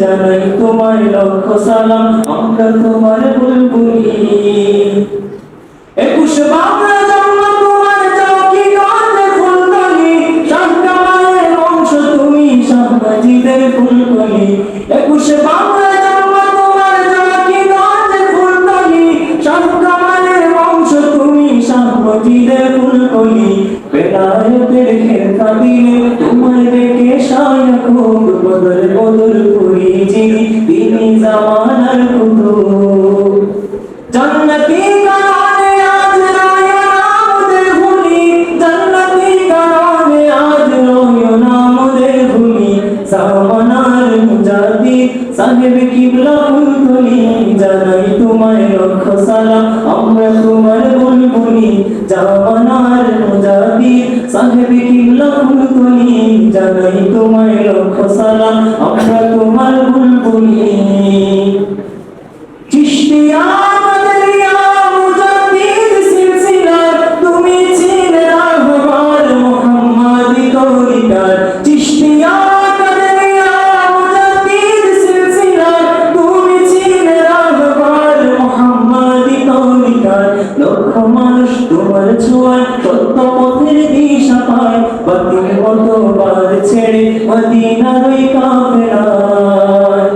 জানাই তোমার লক্ষ সালাম আমরা তোমার বুলবুলি একুশ বাংলা জন্ম তোমার চৌকি গঞ্জে ফুলকলি শাহকামালের বংশ তুমি একুশ বাংলা শাহবাজিদের ফুলকলি বেলায়েতের খেতা দিলে তোমার দেখে শায়কুব বদর বদর করি তিনি জামানার কুতুব জান্নাতি সাহেব কিবলা ফুলকলি জানাই তোমায় লক্ষ সালাম, আমরা তোমার জামানার মুজাবি সাহেব কিবলা ফুলকলি জানাই তোমায় লক্ষ সালাম। আমরা তোমার মানুষ তোমার ছোঁয়ায় সত্য পথের দিশা পায়, বাতিল কতবার ছেড়ে মদিনার ওই কাফেলায়।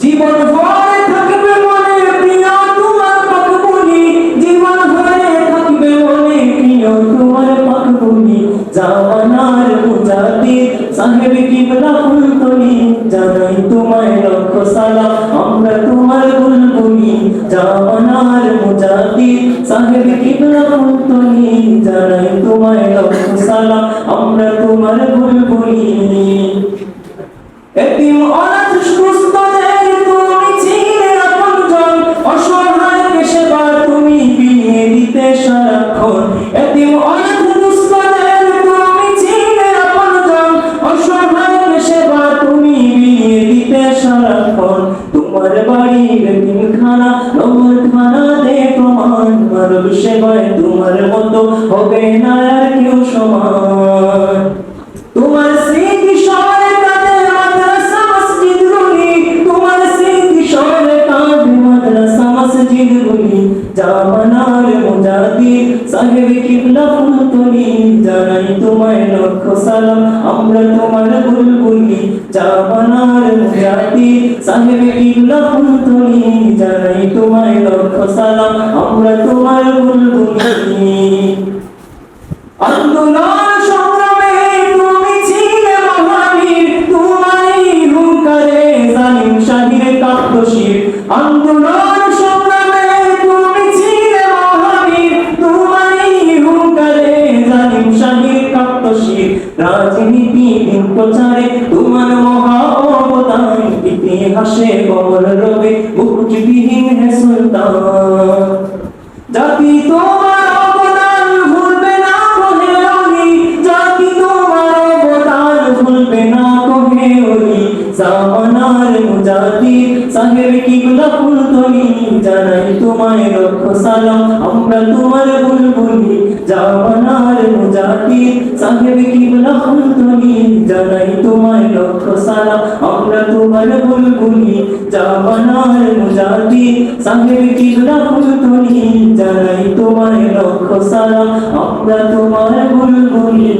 জীবন ভরে থাকবে মনে প্রিয় তোমার পাকবুলি জীবন ভরে থাকবে মনে প্রিয় তোমার পাকবুলি জামানার মুজাদি সাহেব কিবলা ফুলকলি জানাই তোমায় লক্ষ সালাম, আমরা তোমার বুলবুলি। জামানার মুজাদি সাহেব জানাই তোমায় লক্ষ সালাম, আমরা তোমার বুলবুলি এতিম অনাথ সুস্থদের তুমি ছিলে আপনজন অসহায়কে সেবা তুমি বিলিয়ে দিতে সারাক্ষণ এতিম অনাথ দুস্থদের তুমি ছিলে আপনজন অসহায়কে সেবা তুমি বিলিয়ে দিতে সারাক্ষণ প্রমাণ মানব সেবায় তোমার মতো হবে না আর কেউ সমান। সাহেব কিবলা ফুলতলি জানাই তোমায় লক্ষ সালাম। আমরা তোমার বুলবুলি জামানার মুজাদি সাহেব কিবলা ফুলতলি জানাই তোমায় লক্ষ সালাম। আমরা তোমার বুলবুলি। আন্দোলন সংগ্রামে প্রচারে তোমার মহা অবদান ইতিহাসে কবর রবে মুকুটবিহীন হে সুলতান। জাতি তোমার অবদান ভুলবে না কহে অলি জাতি তোমার অবদান ভুলবে না কহে অলি। জামানার মুজাদি সাহেব কিবলা ফুলতলি, জানাই তোমায় লক্ষ সালাম, আমরা তোমার বুলবুলি। জামানার মুজাদি সাহেব জানাই তোমায় লক্ষ সালাম। আমরা তোমার বুলবুলি, জামানার মুজাদি সাহেব কিবলা ফুলতলি জানাই তোমায় লক্ষ সালাম। আমরা তোমার বুলবুলি।